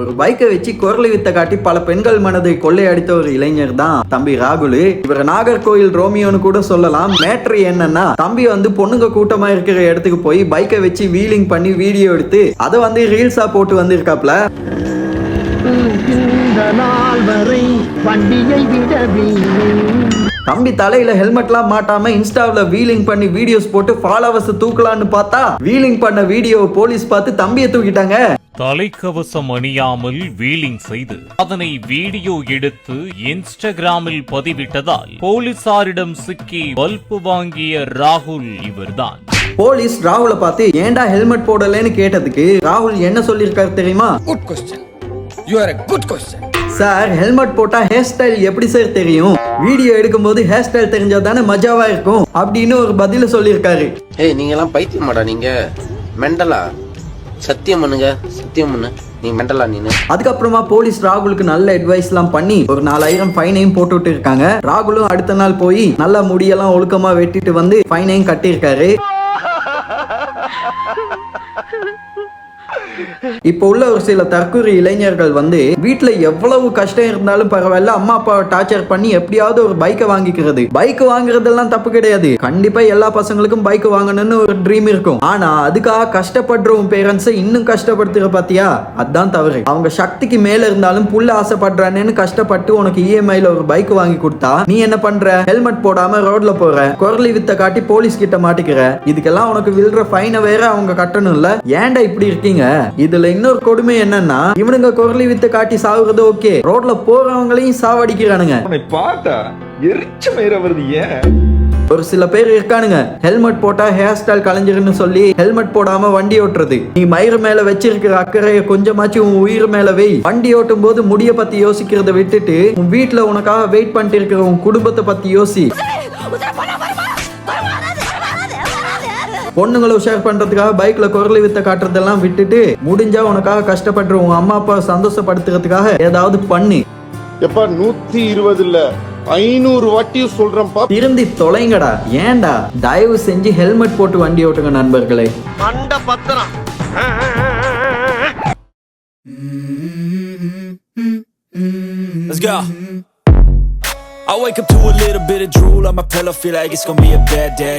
ஒரு பைக்கை வச்சு குரலை வித்த காட்டி பல பெண்கள் மனதை கொள்ளையடித்த ஒரு இளைஞர் தான் தம்பி ராகுல். இவர் நாகர்கோயில் ரோமியோன்னு கூட சொல்லலாம். மேட்ரு என்னன்னா தம்பி வந்து பொண்ணுங்க கூட்டமா இருக்கிற இடத்துக்கு போய் பைக்கை வச்சு வீலிங் பண்ணி வீடியோ எடுத்து அதை வந்து ரீல்ஸா போட்டு வந்திருக்காப்ல. தம்பி தலையில ஹெல்மெட்லாம் மாட்டாம இன்ஸ்டாவில் வீலிங் பண்ணி வீடியோஸ் போட்டு ஃபாலோவர்ஸ் தூக்கலான்னு பார்த்தா வீலிங் பண்ண வீடியோ போலீஸ் பார்த்து தம்பியை தூக்கிட்டாங்க. தலைக்கவசம் அணியாமல் வீலிங் செய்து அதனை வீடியோ எடுத்து இன்ஸ்டாகிராமில் பதிவிட்டதால் போலீசாரிடம் சிக்கி பல்பு வாங்கிய ராகுல் இவர்தான். போலீஸ் ராகுலை பார்த்து ஏன்டா ஹெல்மெட் போடலன்னு கேட்டதுக்கு ராகுல் என்ன சொல்லியிருக்காரு தெரியுமா? Good question. You are a good question. Sir helmet போட்டா ஹேர் ஸ்டைல் எப்படி சார் தெரியும்? வீடியோ எடுக்கும்போது ஹேர் ஸ்டைல் தெரிஞ்சா தானே மஜாவா இருக்கும்? அப்படின்னு ஒரு பதில சொல்லியிருக்காரு. ஏய் நீங்க எல்லாம் பைத்தியமாடா நீங்க. மெண்டலா? சத்தியம் பண்ணுங்க சத்தியம் பண்ணு. நீ மெண்டலா நீனு அதுக்கப்புறமா போலீஸ் ராகுலுக்கு நல்ல அட்வைஸ் எல்லாம் பண்ணி ஒரு நாலாயிரம் ஃபைனையும் போட்டு விட்டு இருக்காங்க ராகுலும் அடுத்த நாள் போய் நல்லா முடியெல்லாம் ஒழுக்கமா வெட்டிட்டு வந்து ஃபைனையும் கட்டியிருக்காரு. இப்போ உள்ள ஒரு சில தற்கொலை இளைஞர்கள் வந்து வீட்டுல எவ்வளவு கஷ்டம் இருந்தாலும் பரவாயில்ல அம்மா அப்பாவை டார்ச்சர் பண்ணி எப்படியாவது ஒரு பைக்கை வாங்கிக்கிறது. பைக் வாங்குறதெல்லாம் தப்பு கிடையாது. கண்டிப்பா எல்லா பசங்களுக்கும் பைக் வாங்கணும்னு ஒரு ட்ரீம் இருக்கும். ஆனா அதுக்காக கஷ்டப்படுற உன் பேரண்ட்ஸை இன்னும் கஷ்டப்படுத்துற பாத்தியா? அதான் தவறு. அவங்க சக்திக்கு மேல இருந்தாலும் புள்ள ஆசைப்படுறானேன்னு கஷ்டப்பட்டு உனக்கு இஎம்ஐல ஒரு பைக் வாங்கி கொடுத்தா நீ என்ன பண்ற? ஹெல்மெட் போடாம ரோட்ல போற. குரலி வித்த காட்டி போலீஸ் கிட்ட மாட்டிக்கிற. இதுக்கெல்லாம் உனக்கு விழுற ஃபைனை வேற அவங்க கட்டணும்ல. ஏன்டா இப்படி இருக்கீங்க? இது இதுல இன்னொரு கொடுமை என்னன்னா இவனுங்க குரலி வித்த காட்டி சாவுறது ஓகே. ரோட்ல போறவங்களையும் சாவடிக்கிறானுங்க. பார்த்தா எரிச்ச மயிர வருது ஏன்? ஒரு சில பேர் இருக்கானுங்க. ஹெல்மெட் போட்டா ஹேர் ஸ்டைல் கலைஞ்சிருன்னு சொல்லி ஹெல்மெட் போடாம வண்டி ஓட்டுறது. நீ மயிறு மேல வச்சிருக்கிற அக்கறையை கொஞ்சமாச்சும் உன் உயிர் மேல வை. வண்டி ஓட்டும் போது முடிய பத்தி யோசிக்கிறத விட்டுட்டு உன் வீட்டுல உனக்காக வெயிட் பண்ணிட்டு இருக்கிற உன் குடும்பத்தை பத்தி யோசி. பொண்ணுங்களை உஷார் பண்றதுக்காக பைக்ல குரலி வித்த காட்டுறதெல்லாம் விட்டுட்டு முடிஞ்சா உனக்காக கஷ்டப்படுற உன் அம்மா அப்பா சந்தோஷப்படுத்துறதுக்காக ஏதாவது பண்ணு. எப்ப நூத்தி இருபது இல்ல ஐநூறு வாட்டியும் சொல்றேன்ப்பா திருந்தி தொலைங்கடா. ஏன்டா? தயவு செஞ்சு ஹெல்மெட் போட்டு வண்டி ஓட்டுங்க நண்பர்களே. அண்ட பத்திரம். Let's go. I wake up to a little bit of drool on my pillow, feel like it's gonna be a bad day.